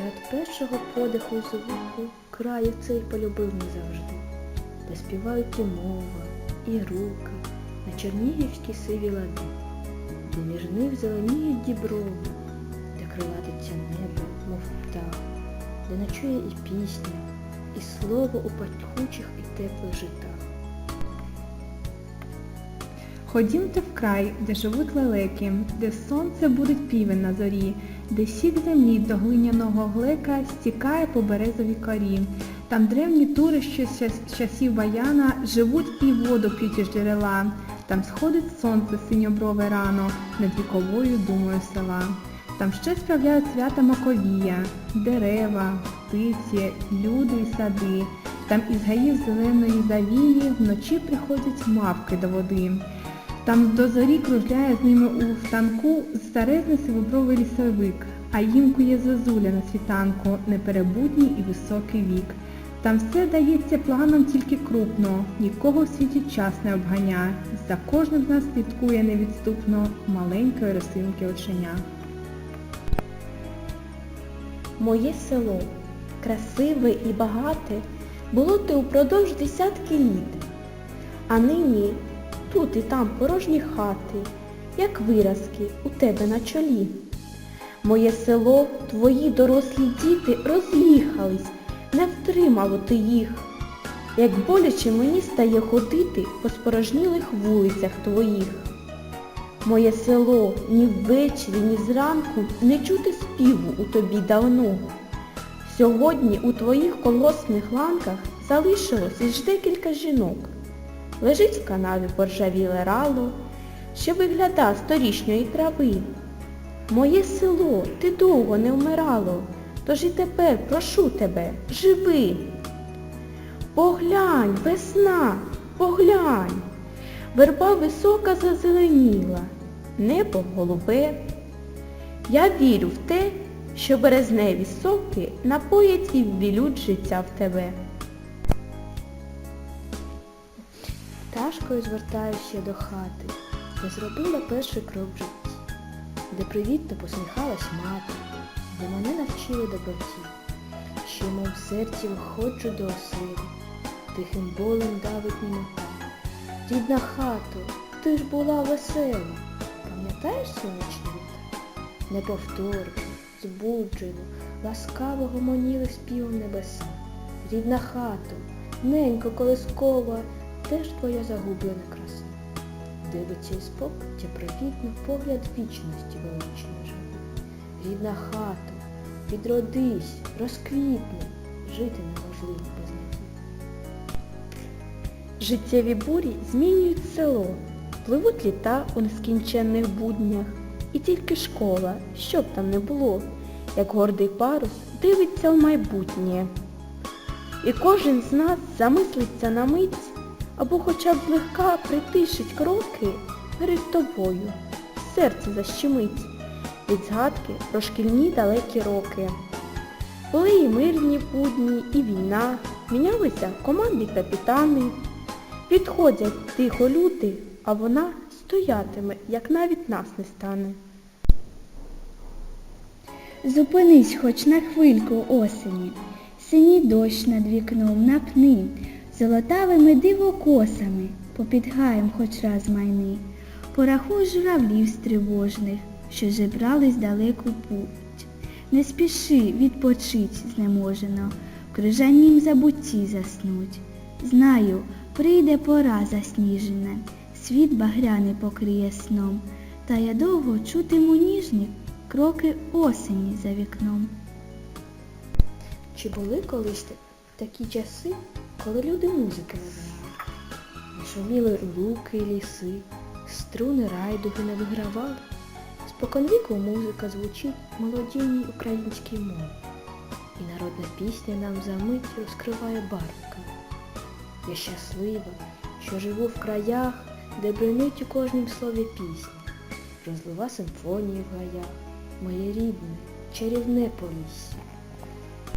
Я від першого подиху звуку краю цей полюбив назавжди, де співають і мова, і руки на чернігівські сиві лади, де між них зеленіють діброви, де крилатиться небо, мов птах, де ночує і пісня, і слово у пахучих і теплих житах. Ходімте в край, де живуть лелеки, де сонце будить півень на зорі, де сік землі до глиняного глека стікає по березовій корі. Там древні тури ще з часів баяна живуть і воду п'ють із джерела. Там сходить сонце синьоброве рано над віковою думою села. Там ще справляють свята Маковія, дерева, птиці, люди і сади. Там із гаїв зеленої завії вночі приходять мавки до води. Там до зорі кружляє з ними у станку старезний сивобровий лісовик, а їмкує зозуля на світанку, неперебутній і високий вік. Там все дається планом тільки крупно, нікого в світі час не обганя. За кожним з нас слідкує невідступно маленької росинки оченя. Моє село, красиве і багате, було ти упродовж десятки літ. А нині тут і там порожні хати, як виразки у тебе на чолі. Моє село, твої дорослі діти роз'їхались, не втримало ти їх. Як боляче мені стає ходити по спорожнілих вулицях твоїх. Моє село ні ввечері, ні зранку не чути співу у тобі давно. Сьогодні у твоїх колосних ланках залишилось лиш декілька жінок. Лежить в канаві поржавіле рало, що вигляда сторічньої трави. Моє село, ти довго не вмирало, тож і тепер прошу тебе, живи. Поглянь, весна, поглянь. Верба висока зазеленіла, небо голубе. Я вірю в те, що березневі соки напоять і ввілють життя в тебе. Пташкою звертаюся до хати, де зробила перший крок в житті, де привітно посміхалась мати, де мене навчили доброті, що мов в серці виходжу до оселі, тихим болем давить німота. Рідна хато, ти ж була весела, пам'ятаєш сонячні? Неповторно, збуджено, ласкаво гомоніли співом небеса. Рідна хато, ненько колискова, де ж твоя загублена краса? Дивиться із покуття привітно погляд вічності величної живе. Рідна хато, відродись, розквітни, жити неможливо без надії. Життєві бурі змінюють село, пливуть літа у нескінченних буднях, і тільки школа, що б там не було, як гордий парус дивиться в майбутнє. І кожен з нас замислиться на мить, або хоча б злегка притишить кроки перед тобою, серце защемить від згадки про шкільні далекі роки. Були і мирні будні, і війна, мінялися команди капітани. Підходять тихо люди, а вона стоятиме, як навіть нас не стане. Зупинись хоч на хвильку осені, синій дощ над вікном напни, золотавими дивокосами, попід гаєм хоч раз майни. Порахуй журавлів стривожних, що жебрались далеку путь. Не спіши відпочить знеможено, в крижанім забутті заснуть. Знаю, прийде пора засніжена, світ багряний покриє сном, та я довго чутиму ніжні кроки осені за вікном. Чи були колись такі часи, коли люди музики не знали? Шуміли луки і ліси, струни райдуги не вигравали. Споконвіку музика звучить молодійній українській мові. І народна пісня нам за мить розкриває барвиками. Я щаслива, що живу в краях, де бринить у кожнім слові пісня, розлива симфонії в гаях, моє рідне, чарівне полісся.